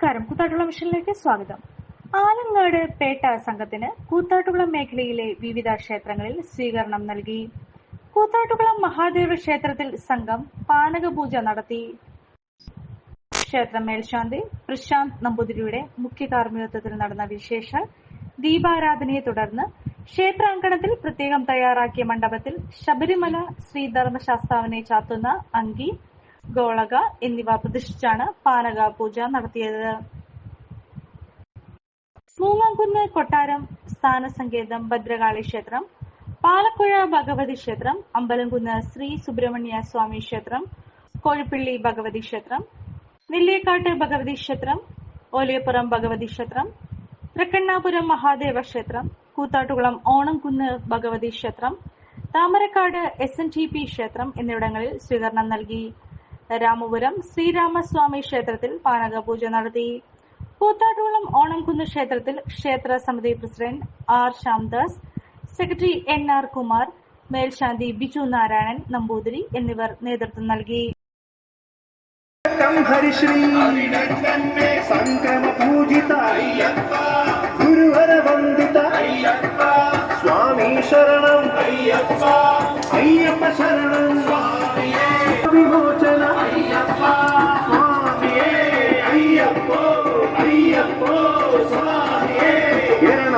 നമസ്കാരം. കൂത്താട്ടുള്ള മിഷനിലേക്ക് സ്വാഗതം. ആലങ്ങാട് പേട്ട സംഘത്തിന് കൂത്താട്ടുകുളം മേഖലയിലെ വിവിധ ക്ഷേത്രങ്ങളിൽ സ്വീകരണം നൽകി. കൂത്താട്ടുകുളം മഹാദേവ ക്ഷേത്രത്തിൽ സംഘം പാനകപൂജ നടത്തി. ക്ഷേത്ര മേൽശാന്തി പ്രശാന്ത് നമ്പൂതിരിയുടെ മുഖ്യ കാർമ്മികത്വത്തിൽ നടന്ന വിശേഷ ദീപാരാധനയെ തുടർന്ന് ക്ഷേത്രാങ്കണത്തിൽ പ്രത്യേകം തയ്യാറാക്കിയ മണ്ഡപത്തിൽ ശബരിമല ശ്രീധർമ്മശാസ്താവിനെ ചാത്തുന്ന അങ്കി ഗോളക എന്നിവ പ്രതിഷ്ഠിച്ചാണ് പാനക പൂജ നടത്തിയത്. മൂങ്ങാംകുന്ന് കൊട്ടാരം സ്ഥാന സ്ഥാനസങ്കേതം ഭദ്രകാളി ക്ഷേത്രം പാലക്കുഴ ഭഗവതി ക്ഷേത്രം അമ്പലംകുന്ന് ശ്രീ സുബ്രഹ്മണ്യ സ്വാമി ക്ഷേത്രം കോഴിപ്പള്ളി ഭഗവതി ക്ഷേത്രം നെല്ലിയക്കാട്ട് ഭഗവതി ക്ഷേത്രം ഓലിയപ്പുറം ഭഗവതി ക്ഷേത്രം തൃക്കണ്ണാപുരം മഹാദേവ ക്ഷേത്രം കൂത്താട്ടുകുളം ഓണംകുന്ന് ഭഗവതി ക്ഷേത്രം Thamarakkad S N T P ക്ഷേത്രം എന്നിവിടങ്ങളിൽ സ്വീകരണം നൽകി. രാമപുരം ശ്രീരാമസ്വാമി ക്ഷേത്രത്തിൽ പാനകപൂജ നടത്തി. കൂത്താട്ടുകുളം ഓണംകുന്ന് ക്ഷേത്രത്തിൽ ക്ഷേത്ര സമിതി president R Shyamdas secretary N R Kumar മേൽശാന്തി ബിജു നാരായണൻ നമ്പൂതിരി എന്നിവർ നേതൃത്വം നൽകി. കം ഹരിശ്രീ. സംക്രമ പൂജിത. ഗുരുവര വന്ദിത സ്വാമി ശരണം. അയ്യപ്പ ശരണം.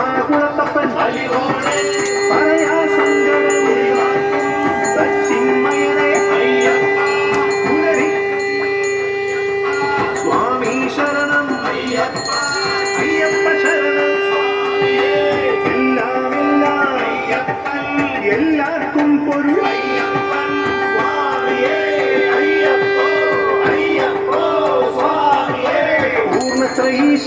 അയ്യപ്പോ